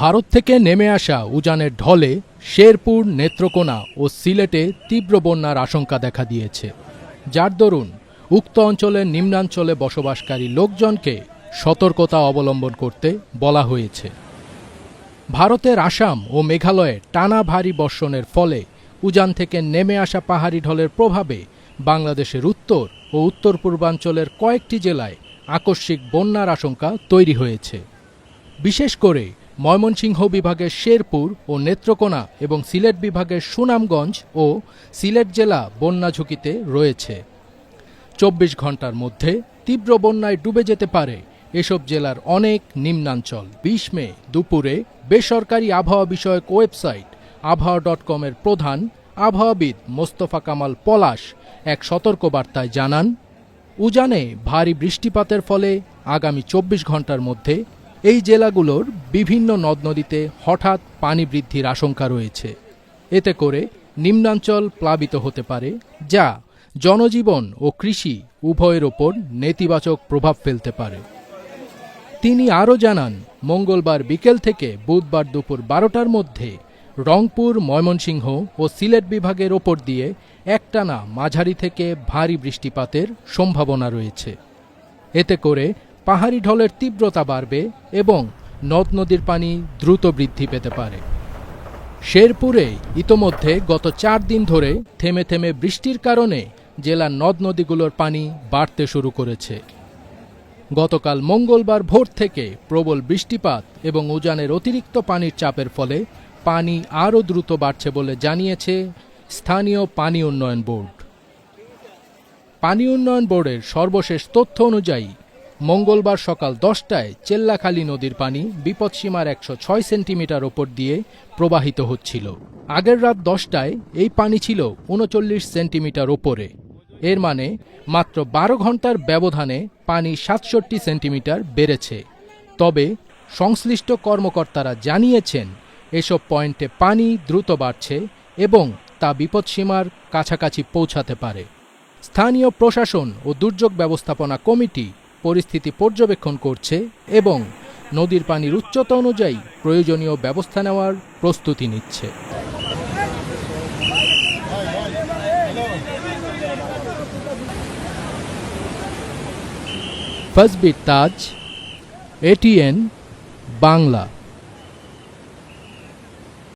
ভারত থেকে নেমে আসা উজানের ঢলে শেরপুর নেত্রকোনা ও সিলেটে তীব্র বন্যার আশঙ্কা দেখা দিয়েছে। যার দরুন উক্ত অঞ্চলের নিম্নাঞ্চলে বসবাসকারী লোকজনকে সতর্কতা অবলম্বন করতে বলা হয়েছে। ভারতের আসাম ও মেঘালয়ে টানা ভারী বর্ষণের ফলে উজান থেকে নেমে আসা পাহাড়ি ঢলের প্রভাবে বাংলাদেশের উত্তর ও উত্তর পূর্বাঞ্চলের কয়েকটি জেলায় আকস্মিক বন্যার আশঙ্কা তৈরি হয়েছে। বিশেষ করে ময়মনসিংহ বিভাগের শেরপুর ও নেত্রকোনা এবং সিলেট বিভাগের সুনামগঞ্জ ও সিলেট জেলা বন্যা ঝুঁকিতে রয়েছে। চব্বিশ ঘণ্টার মধ্যে তীব্র বন্যায় ডুবে যেতে পারে এসব জেলার অনেক নিম্নাঞ্চল। বিশ মে দুপুরে বেসরকারি আবহাওয়া বিষয়ক ওয়েবসাইট আবহাওয়া ডট কমের প্রধান আবহাওয়াবিদ মোস্তফা কামাল পলাশ এক সতর্কবার্তায় জানান, উজানে ভারী বৃষ্টিপাতের ফলে আগামী চব্বিশ ঘণ্টার মধ্যে এই জেলাগুলোর বিভিন্ন নদ নদীতে হঠাৎ পানি বৃদ্ধির আশঙ্কা রয়েছে। এতে করে নিম্নাঞ্চল প্লাবিত হতে পারে, যা জনজীবন ও কৃষি উভয়ের ওপর নেতিবাচক প্রভাব ফেলতে পারে। তিনি আরও জানান, মঙ্গলবার বিকেল থেকে বুধবার দুপুর বারোটার মধ্যে রংপুর, ময়মনসিংহ ও সিলেট বিভাগের ওপর দিয়ে একটানা মাঝারি থেকে ভারী বৃষ্টিপাতের সম্ভাবনা রয়েছে। এতে করে পাহাড়ি ঢলের তীব্রতা বাড়বে এবং নদ নদীর পানি দ্রুত বৃদ্ধি পেতে পারে। শেরপুরে ইতোমধ্যে গত চার দিন ধরে থেমে থেমে বৃষ্টির কারণে জেলার নদ নদীগুলোর পানি বাড়তে শুরু করেছে। গতকাল মঙ্গলবার ভোর থেকে প্রবল বৃষ্টিপাত এবং উজানের অতিরিক্ত পানির চাপের ফলে পানি আরও দ্রুত বাড়ছে বলে জানিয়েছে স্থানীয় পানি উন্নয়ন বোর্ড। পানি উন্নয়ন বোর্ডের সর্বশেষ তথ্য অনুযায়ী মঙ্গলবার সকাল দশটায় চেল্লাখালী নদীর পানি বিপদসীমার একশো ছয় সেন্টিমিটার ওপর দিয়ে প্রবাহিত হচ্ছিল। আগের রাত দশটায় এই পানি ছিল উনচল্লিশ সেন্টিমিটার ওপরে। এর মানে মাত্র বারো ঘণ্টার ব্যবধানে পানি সাতষট্টি সেন্টিমিটার বেড়েছে। তবে সংশ্লিষ্ট কর্মকর্তারা জানিয়েছেন, এসব পয়েন্টে পানি দ্রুত বাড়ছে এবং তা বিপদসীমার কাছাকাছি পৌঁছাতে পারে। স্থানীয় প্রশাসন ও দুর্যোগ ব্যবস্থাপনা কমিটি পরিস্থিতি পর্যবেক্ষণ করছে এবং নদীর পানির উচ্চতা অনুযায়ী প্রয়োজনীয় ব্যবস্থা নেওয়ার প্রস্তুতি নিচ্ছে। ফজবির তাজ এটিএন বাংলা।